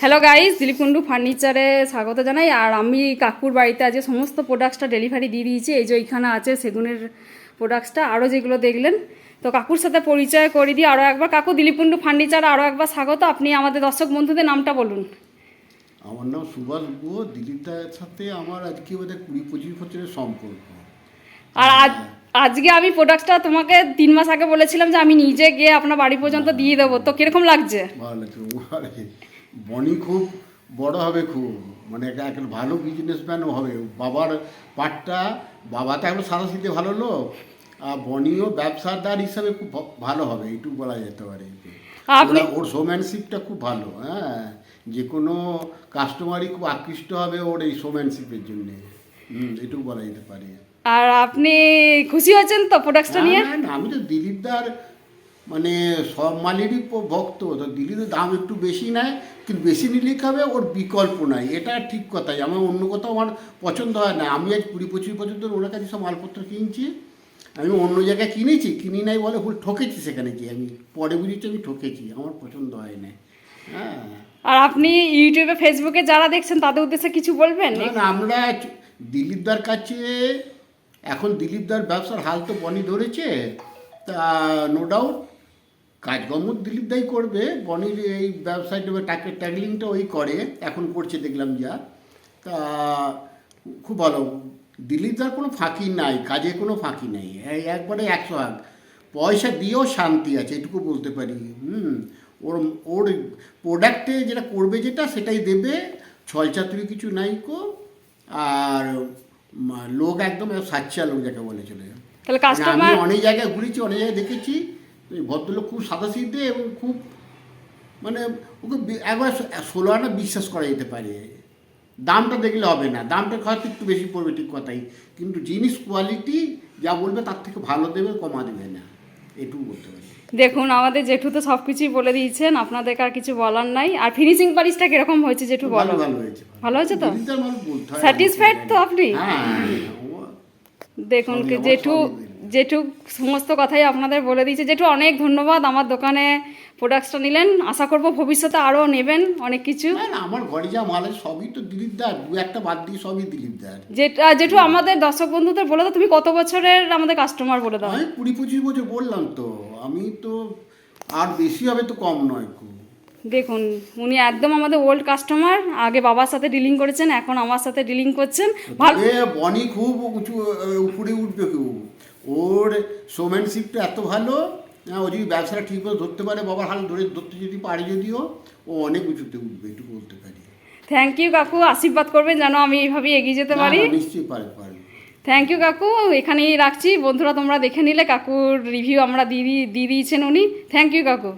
Hello guys Dilip Kundu ফার্নিচারে স্বাগত জানাই। আর আমি কাকুর বাড়িতে আজকে সমস্ত প্রোডাক্টসটা ডেলিভারি দিয়ে দিয়েছি। এই যে ওইখানে আছে সেগুনের প্রোডাক্টসটা আরও যেগুলো দেখলেন। তো কাকুর সাথে পরিচয় করে দিই। আরও একবার কাকু দিলীপ কুন্ডু ফার্নিচার আরও একবার স্বাগত। আপনি আমাদের দর্শক বন্ধুদের নামটা বলুন। আমার নাম সুভাষ গুহ। দিলীপ দায়ের সাথে আমার আজকে বোধহয় কুড়ি পঁচিশ বছরের সম্পর্ক। আর আজ আজকে আমি প্রোডাক্টটা তোমাকে তিন মাস আগে বলেছিলাম যে আমি নিজে গিয়ে আপনার বাড়ি পর্যন্ত দিয়ে দেবো। তো কীরকম লাগছে? ভালো লাগছে বনি খুব বড় হবে খুব। মানে একটা একটা ভালো বিজনেসম্যানও হবে। বাবার পাটটা বাবা তো এখন সাদা সিধে ভালো লোক। আর বনিও ব্যবসাদার হিসাবে খুব ভালো হবে এইটুকু বলা যেতে পারে। আপনি ওর শোম্যানশিপটা খুব ভালো হ্যাঁ। যে কোনো কাস্টমারই খুব আকৃষ্ট হবে ওর এই শোম্যানশিপের জন্যে। হুম এটুকু বলা যেতে পারে। আর আপনি খুশি হয়েছেন তো প্রোডাক্টসটা নিয়ে? আমি তো দিলীপদার মানে সব মালেরই ভক্ত তো দিলীপের দাম একটু বেশি নেয় কিন্তু বেশি নিলে হবে? ওর বিকল্প নাই। এটা ঠিক কথাই আমার অন্য কোথাও আমার পছন্দ হয় না। আমি আজ কুড়ি পঁচিশ বছর ধরে ওনার কাছে সব মালপত্র কিনছি আমি অন্য জায়গায় কিনেছি কিনি নাই বলে ভুল ঠকেছি সেখানে গিয়ে। আমি পরে বুঝেছি আমি ঠকেছি আমার পছন্দ হয় না হ্যাঁ। আর আপনি ইউটিউবে ফেসবুকে যারা দেখছেন তাদের উদ্দেশ্যে কিছু বলবেন? না আমরা দিলীপদার কাছে এখন দিলীপদার ব্যবসার হাল তো বনি ধরেছে, তা নো ডাউট কাজকর্ম দিলীপদাই করবে, বনির এই ব্যবসায়টা টাকে ট্যাগলিংটা ওই করে, এখন করছে দেখলাম যা। তা খুব ভালো, দিলীপদার কোনো ফাঁকি নাই কাজে কোনো ফাঁকি নাই একবারে একশো ভাগ পয়সা দিয়েও শান্তি আছে, এটুকু বলতে পারি, হুম, ওর ওর প্রোডাক্টে যেটা করবে যেটা, সেটাই দেবে ছল চাতুরি কিছু নাই কো, আর লোক একদম সাচ্চা লোক যাকে বলে চলে তাহলে মানে আমি অনেক জায়গায় ঘুরেছি অনেক জায়গায় দেখেছি ভদ্রলোক খুব সাদা সিদ্ধে এবং খুব মানে ওকে একবার ষোলো আনা বিশ্বাস করা যেতে পারে। দামটা দেখলে হবে না দামটা হয়তো একটু বেশি পড়বে ঠিক কথাই। কিন্তু জিনিস কোয়ালিটি যা বলবে তার থেকে ভালো দেবে কমা দেবে না। এটুকু বলতে পারি। দেখুন আমাদের জেঠু তো সব কিছুই বলে দিয়েছেন আপনাদেরকে আর কিছু বলার নাই। আর ফিনিশিং পালিশটা কীরকম হয়েছে জেঠু বলো? ভালো ভালো হয়েছে ভালো। হয়েছে তো? হয় Satisfied তো আপনি? হ্যাঁ দেখুন সবই কি আমার জেঠু। জেঠু সমস্ত কথাই আপনাদের বলে দিয়েছে। জেঠু অনেক ধন্যবাদ। আমার দোকানে প্রোডাক্টসটা নিলেন। আশা করব ভবিষ্যতে আরও নেবেন অনেক কিছু। না না আমার ঘরে যা মাল আছে সবই তো দিলীপদার দু। একটা বাদ দিয়ে সবই দিলীপদার যেটা জেঠু আমাদের দর্শক বন্ধুদের বলে দাও তুমি কত বছরের আমাদের কাস্টমার বলে দাও? আমি কুড়ি পঁচিশ বছর বললাম তো। আমি তো আর বেশি হবে তো কম নয় খুব। দেখুন উনি একদম আমাদের ওল্ড কাস্টমার আগে বাবার সাথে ডিলিং করেছেন এখন আমার সাথে ডিলিং করছেন। ভালো বনি খুব উঁচু উপরে উঠবে কেউ ওর শোম্যানশিপটা এত ভালো হ্যাঁ, ও যদি ব্যবসাটা ঠিক করে ধরতে পারে বাবার হাল ধরে ধরতে যদি পারে যদিও ও অনেক উঁচুতে উঠবে একটু বলতে পারি। থ্যাংক ইউ কাকু আশীর্বাদ করবেন যেন আমি এইভাবে এগিয়ে যেতে পারি। নিশ্চয়ই পারে পারে থ্যাংক ইউ কাকু এখানেই রাখছি। বন্ধুরা তোমরা দেখে নিলে কাকুর রিভিউ আমরা দিয়ে দিয়ে দিয়েছেন উনি। থ্যাংক ইউ কাকু।